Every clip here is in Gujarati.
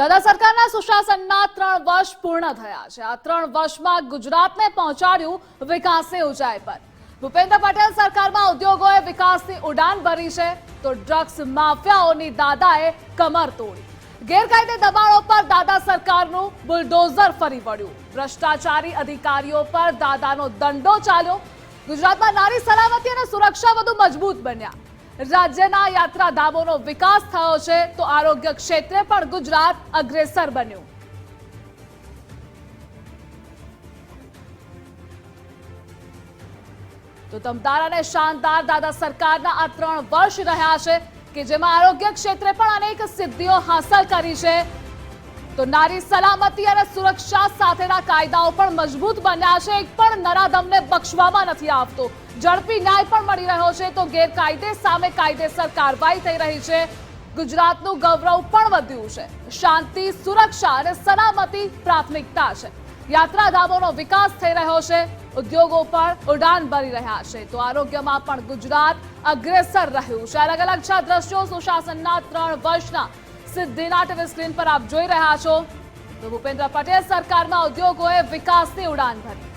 દાદા સરકારના સુશાસનના ત્રણ વર્ષ પૂર્ણ થયા છે. આ ત્રણ વર્ષમાં ગુજરાતને પહોંચાડ્યું વિકાસની ઊંચાઈ પર. ભૂપેન્દ્ર પટેલ સરકારમાં ઉદ્યોગોએ વિકાસની ઉડાન ભરી છે તો ડ્રગ્સ માફિયાઓની દાદાએ કમર તોડી. ગેરકાયદે દબાણો પર દાદા સરકારનું બુલડોઝર ફરી વળ્યું. ભ્રષ્ટાચારી અધિકારીઓ પર દાદાનો દંડો ચાલ્યો. ગુજરાતમાં નારી સલામતી અને સુરક્ષા વધુ મજબૂત બન્યા. રાજ્યના યાત્રાધામોનો વિકાસ થયો છે તો આરોગ્ય ક્ષેત્રે પણ ગુજરાત અગ્રેસર બન્યું. તો દમદાર અને શાનદાર દાદા સરકારના આ ત્રણ વર્ષ રહ્યા છે કે જેમાં આરોગ્ય ક્ષેત્રે પણ અનેક સિદ્ધિઓ હાંસલ કરી છે. તો નારી સલામતી અને સુરક્ષા સાથેના કાયદાઓ પણ મજબૂત બન્યા છે, એક પણ નરાધમને બક્ષવામાં નથી આવતો. ઝડપી ન્યાય પણ મળી રહ્યો છે તો ગેરકાયદે સામે કાયદેસર કાર્યવાહી થઈ રહી છે. ગુજરાતનું ગૌરવ પણ વધ્યું છે. શાંતિ, સુરક્ષા અને સલામતી પ્રાથમિકતા છે. યાત્રાધામોનો વિકાસ થઈ રહ્યો છે. ઉદ્યોગો પણ ઉડાન ભરી રહ્યા છે. તો આરોગ્યમાં પણ ગુજરાત અગ્રેસર રહ્યું છે. અલગ અલગ છ દ્રશ્યો. સુશાસનના ત્રણ વર્ષના સિદ્ધિના ટીવી સ્ક્રીન પર આપ જોઈ રહ્યા છો. તો ભૂપેન્દ્ર પટેલ સરકારમાં ઉદ્યોગોએ વિકાસની ઉડાન ભરી.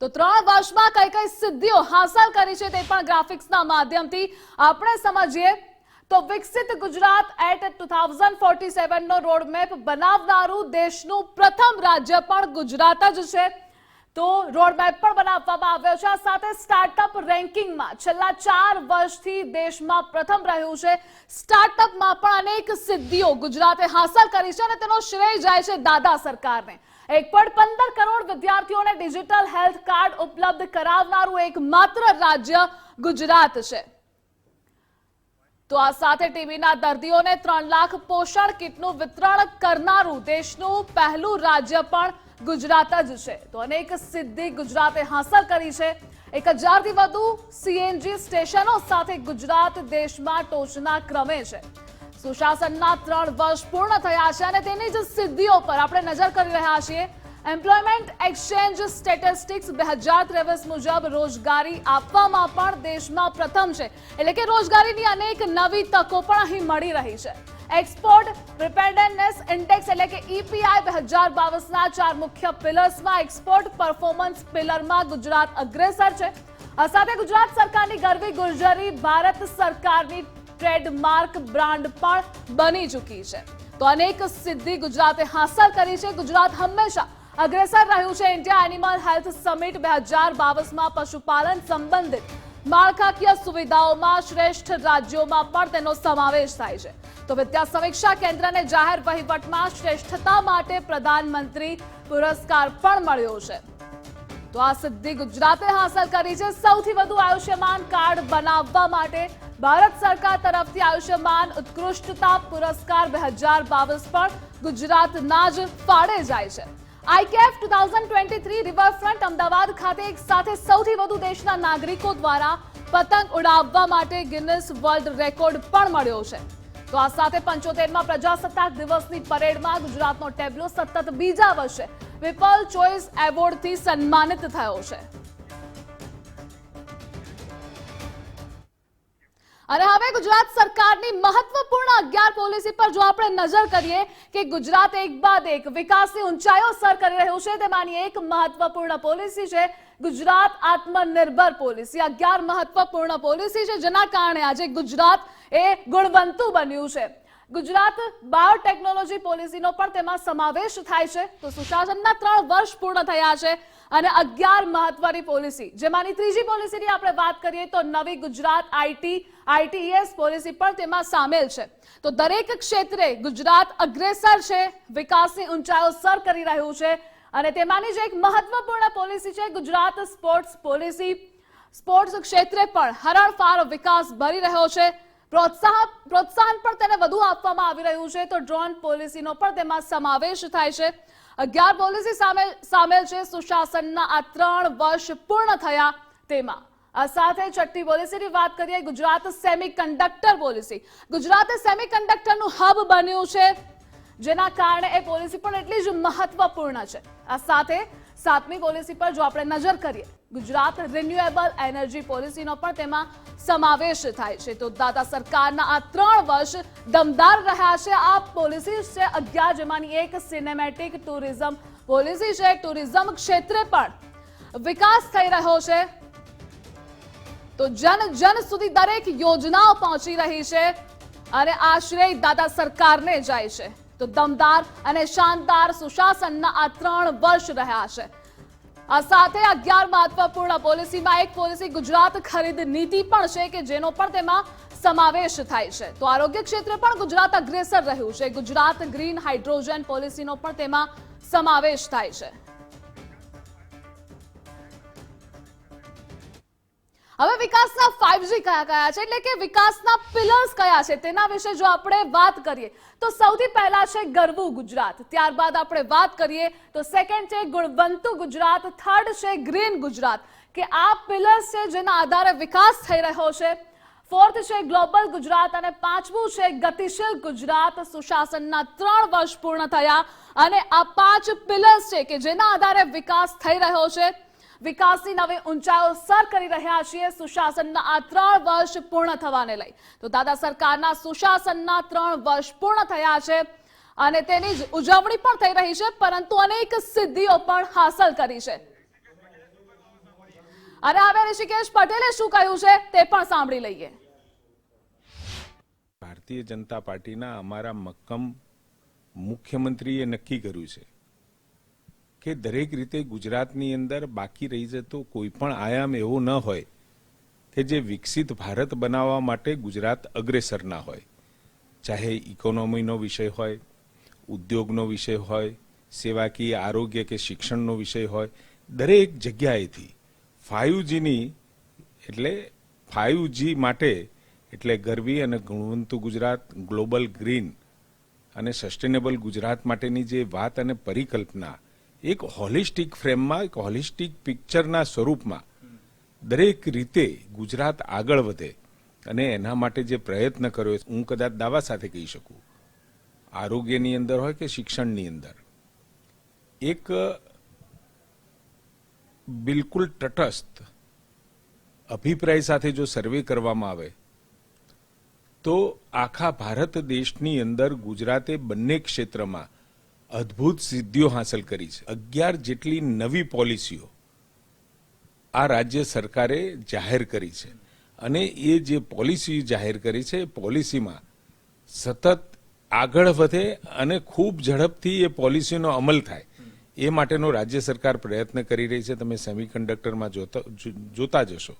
તો ત્રણ વર્ષમાં કઈ કઈ સિદ્ધિઓ હાંસલ કરી છે તે પણ ગ્રાફિક્સના માધ્યમથી આપણે સમજીએ. તો વિકસિત Gujarat at two thousand forty સેવનનો roadmap બનાવનારું દેશનું પ્રથમ રાજ્ય પણ ગુજરાત જ છે. તો રોડમેપ પણ બનાવવામાં આવ્યો છે. આ સાથે સ્ટાર્ટઅપ રેન્કિંગમાં છેલ્લા ચાર વર્ષથી દેશમાં પ્રથમ રહ્યું છે. સ્ટાર્ટઅપમાં પણ અનેક સિદ્ધિઓ ગુજરાતે હાંસલ કરી છે અને તેનો શ્રેય જાય છે દાદા સરકારને. એક પોઈન્ટ પંદર કરોડ વિદ્યાર્થીઓને ડિજિટલ હેલ્થ કાર્ડ ઉપલબ્ધ કરાવનારું એકમાત્ર રાજ્ય ગુજરાત છે. તો આ સાથે ટીબીના દર્દીઓને ત્રણ લાખ પોષણ કીટનું વિતરણ કરનારું દેશનું પહેલું રાજ્ય પણ ગુજરાત જ છે. તો અનેક સિદ્ધિ ગુજરાતે હાંસલ કરી છે. એક હજારથી વધુ સીએનજી સ્ટેશનો સાથે ગુજરાત દેશમાં ટોચના ક્રમે છે. સુશાસનના ત્રણ વર્ષ પૂર્ણ થયા છે અને તેની જ સિદ્ધિઓ પર આપણે નજર કરી રહ્યા છીએ. એમ્પ્લોયમેન્ટ એક્સચેન્જ સ્ટેટિસ્ટિક્સ બે હજાર ત્રેવીસ મુજબ રોજગારી આપવામાં પણ દેશમાં પ્રથમ છે. એટલે કે રોજગારીની અનેક નવી તકો પણ અહીં મળી રહી છે. એક્સપોર્ટ પ્રિપેરનેસ ઇન્ડેક્સ એટલે કે ઈપીઆઈ બે હજાર બાવીસના ચાર મુખ્ય પિલર્સમાં એક્સપોર્ટ પરફોર્મન્સ પિલરમાં ગુજરાત અગ્રેસર છે. સાથે ગુજરાત સરકારની ગરવી ગુર્જરી, ભારત સરકારની ટ્રેડમાર્ક બ્રાન્ડ પણ બની ચૂકી છે. તો અનેક સિદ્ધિ ગુજરાતે હાંસલ કરી છે. ગુજરાત હંમેશા અગ્રેસર રહ્યું છે. ઇન્ડિયા એનિમલ હેલ્થ સમિટ બે હજાર બાવીસમાં પશુપાલન સંબંધિત માળખાકીય સુવિધાઓમાં શ્રેષ્ઠ રાજ્યોમાં પણ તેનો સમાવેશ થાય છે. તો વિદ્યા સમીક્ષા કેન્દ્રને જાહેર વહીવટમાં શ્રેષ્ઠતા માટે પ્રધાનમંત્રી પુરસ્કાર પણ મળ્યો છે. તો આ સિદ્ધિ ગુજરાતે હાંસલ કરી છે. સૌથી વધુ આયુષ્યમાન કાર્ડ બનાવવા માટે ભારત સરકાર તરફથી આયુષ્યમાન ઉત્કૃષ્ટતા પુરસ્કાર બે હજાર બાવીસ પણ ગુજરાતના જ ફાળે જાય છે. IKF two thousand twenty three riverfront Ahmedabad ખાતે એક સાથે સૌથી વધુ દેશના નાગરિકો દ્વારા પતંગ ઉડાવવા માટે ગિનિસ વર્લ્ડ રેકોર્ડ પણ મળ્યો છે. તો આ સાથે પંચોતેરમાં પ્રજાસત્તાક દિવસની પરેડમાં ગુજરાતનો ટેબ્લો સતત બીજા વર્ષે પીપલ ચોઇસ એવોર્ડથી સન્માનિત થયો છે. અને હવે ગુજરાત સરકારની મહત્વપૂર્ણ અગિયાર પોલિસી પર જો આપણે નજર કરીએ કે ગુજરાત એક બાદ એક વિકાસની ઊંચાઈઓ સર કરી રહ્યું છે તેમાંની એક મહત્વપૂર્ણ પોલિસી છે, ગુજરાત આત્મનિર્ભર પોલિસી. અગિયાર મહત્વપૂર્ણ પોલિસી છે, જેના કારણે આજે ગુજરાત એ ગુણવંતુ બન્યું છે. ગુજરાત બાયોટેકનોલોજી પોલિસીનો પણ તેમાં સમાવેશ થાય છે. તો સુશાસનના ત્રણ વર્ષ પૂર્ણ થયા છે અને અગિયાર મહત્વની પોલિસી. જેમાંની ત્રીજી પોલિસીની આપણે વાત કરીએ તો નવી ગુજરાત આઈટી આઈટીએસ પોલિસી પણ તેમાં સામેલ છે. તો દરેક ક્ષેત્રે ગુજરાત અગ્રેસર છે, વિકાસની ઊંચાઈઓ સર કરી રહ્યું છે અને તેમાંની જે એક મહત્વપૂર્ણ પોલિસી છે, ગુજરાત સ્પોર્ટ્સ પોલિસી. સ્પોર્ટ્સ ક્ષેત્રે પણ હરણફાર વિકાસ ભરી રહ્યો છે. પ્રોત્સાહન પ્રોત્સાહન પણ તેને વધુ આપવામાં આવી રહ્યું છે. તો ડ્રોન પોલિસીનો પણ તેમાં સમાવેશ થાય છે. અગિયાર પોલિસી સામે સામેલ છે. સુશાસનના આ ત્રણ વર્ષ પૂર્ણ થયા તેમાં. આ સાથે છઠ્ઠી પોલિસીની વાત કરીએ, Gujarat semiconductor policy. Gujarat સેમી કન્ડક્ટરનું હબ બન્યું છે, જેના કારણે એ પોલિસી પણ એટલી જ મહત્વપૂર્ણ છે. આ સાથે સાતમી પોલિસી પર જો આપણે નજર કરીએ ગુજરાત રિન્યુએબલ એનર્જી પોલિસીનો પણ તેમાં સમાવેશ થાય છે. તો દાદા સરકારના આ ત્રણ વર્ષ દમદાર રહ્યા છે. આ પોલિસી છે અગિયાર, જેમાંની એક સિનેમેટિક ટુરિઝમ પોલિસી છે. ટુરિઝમ ક્ષેત્રે પણ વિકાસ થઈ રહ્યો છે. તો જન જન સુધી દરેક યોજનાઓ પહોંચી રહી છે અને આ શ્રેય દાદા સરકારને જાય છે. તો દમદાર અને શાનદાર સુશાસનના આ ત્રણ વર્ષ રહ્યા છે. આ સાથે અગિયાર મહત્વપૂર્ણ પોલિસીમાં એક પોલિસી ગુજરાત ખરીદ નીતિ પણ છે કે જેનો પણ તેમાં સમાવેશ થાય છે. તો આરોગ્ય ક્ષેત્રે પણ ગુજરાત અગ્રેસર રહ્યું છે. ગુજરાત ગ્રીન હાઇડ્રોજન પોલિસીનો પણ તેમાં સમાવેશ થાય છે. હવે વિકાસના 5G કયા કયા છે? એટલે કે વિકાસના પિલર્સ કયા છે? તેના વિશે જો આપણે વાત કરીએ, તો સૌથી પહેલા છે ગરવું ગુજરાત. ત્યારબાદ આપણે વાત કરીએ, તો સેકન્ડ છે ગુણવંતુ ગુજરાત. થર્ડ છે ગ્રીન ગુજરાત. કે આ પિલર્સ છે જેના આધારે વિકાસ થઈ રહ્યો છે. ફોર્થ છે ગ્લોબલ ગુજરાત અને પાંચમું છે ગતિશીલ ગુજરાત. સુશાસનના ત્રણ વર્ષ પૂર્ણ થયા અને આ પાંચ પિલર્સ છે કે જેના આધારે વિકાસ થઈ રહ્યો છે. વિકાસની નવી ઊંચાઈઓ સર કરી રહ્યા છીએ. સુશાસનના આ ત્રણ વર્ષ પૂર્ણ થવાને લઈ. તો દાદા સરકારના સુશાસનના ત્રણ વર્ષ પૂર્ણ થયા છે અને તેની જ ઉજવણી પણ થઈ રહી છે, પરંતુ અનેક સિદ્ધિઓ પણ હાંસલ કરી છે. અને હવે ઋષિકેશ પટેલે શું કહ્યું છે તે પણ સાંભળી લઈએ. ભારતીય જનતા પાર્ટીના અમારા મક્કમ મુખ્યમંત્રીએ નક્કી કર્યું છે કે દરેક રીતે ગુજરાતની અંદર બાકી રહી જતો કોઈ પણ આયામ એવો ન હોય કે જે વિકસિત ભારત બનાવવા માટે ગુજરાત અગ્રેસર ના હોય. ચાહે ઇકોનોમીનો વિષય હોય, ઉદ્યોગનો વિષય હોય, સેવાકીય આરોગ્ય કે શિક્ષણનો વિષય હોય, દરેક જગ્યાએથી ફાઇવ જીની એટલે ફાઇવ જી માટે એટલે ગરવી અને ગુણવંતુ ગુજરાત, ગ્લોબલ ગ્રીન અને સસ્ટેનેબલ ગુજરાત માટેની જે વાત અને પરિકલ્પના એક હોલિસ્ટિક ફ્રેમમાં, એક હોલિસ્ટિક પિક્ચરના સ્વરૂપમાં દરેક રીતે ગુજરાત આગળ વધે અને એના માટે જે પ્રયત્ન કર્યો હું કદાચ દાવા સાથે કહી શકું. આરોગ્યની અંદર હોય કે શિક્ષણની અંદર? એક બિલકુલ તટસ્થ અભિપ્રાય સાથે જો સર્વે કરવામાં આવે, તો આખા ભારત દેશની અંદર ગુજરાતે બંને ક્ષેત્રમાં અદ્ભુત સિદ્ધિઓ હાંસલ કરી છે. અગિયાર જેટલી નવી પોલિસીઓ આ રાજ્ય સરકારે જાહેર કરી છે. અને એ જે પોલિસી જાહેર કરી છે પોલિસીમાં સતત આગળ વધે અને ખૂબ ઝડપથી એ પોલિસીનો અમલ થાય. એ માટેનો રાજ્ય સરકાર પ્રયત્ન કરી રહી છે. તમે સેમિકન્ડક્ટરમાં જોતા જોતા જશો.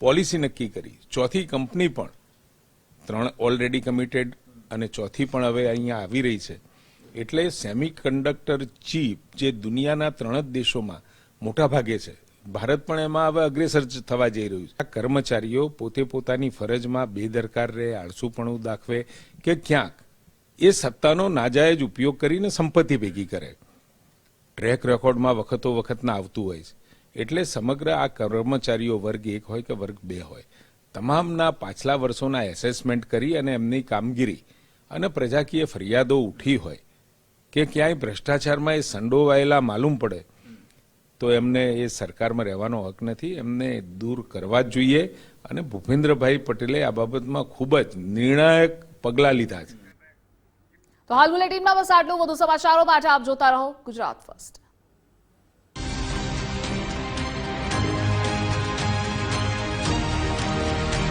પોલિસી નક્કી કરી. ચોથી કંપની પણ ત્રણ ઓલરેડી કમિટેડ અને ચોથી પણ હવે અહીંયા આવી રહી છે. એટલે સેમિકન્ડક્ટર ચીપ જે દુનિયાના ત્રણ જ દેશોમાં મોટા ભાગે છે. ભારત પણ એમાં હવે અગ્રેસર થવા જઈ રહ્યું છે. આ કર્મચારીઓ પોતે પોતાની ફરજમાં બેદરકાર રહે, આળસુપણું દાખવે કે ક્યાંક એ સત્તાનો નાજાયજ ઉપયોગ કરીને સંપત્તિ ભેગી કરે. ટ્રેક રેકોર્ડમાં વખતો વખતના આવતું હોય છે. એટલે સમગ્ર આ કર્મચારીઓ વર્ગ એક હોય કે વર્ગ બે હોય. તમામના પાછલા વર્ષોના એસેસમેન્ટ કરી અને એમની કામગીરી અને પ્રજાકીય ફરિયાદો ઉઠી હોય. કે ક્યાંય ભ્રષ્ટાચારમાં એ સંડોવાયેલા માલુમ પડે, તો એમને એ સરકારમાં રહેવાનો હક નથી. એમને દૂર કરવા જ જોઈએ. અને ભૂપેન્દ્રભાઈ પટેલે આ બાબતમાં ખૂબ જ નિર્ણાયક પગલાં લીધા છે. તો હાલ બુલેટિનમાં બસ આટલું. વધુ સમાચારો માટે આપ જોતા રહો ગુજરાત ફર્સ્ટ.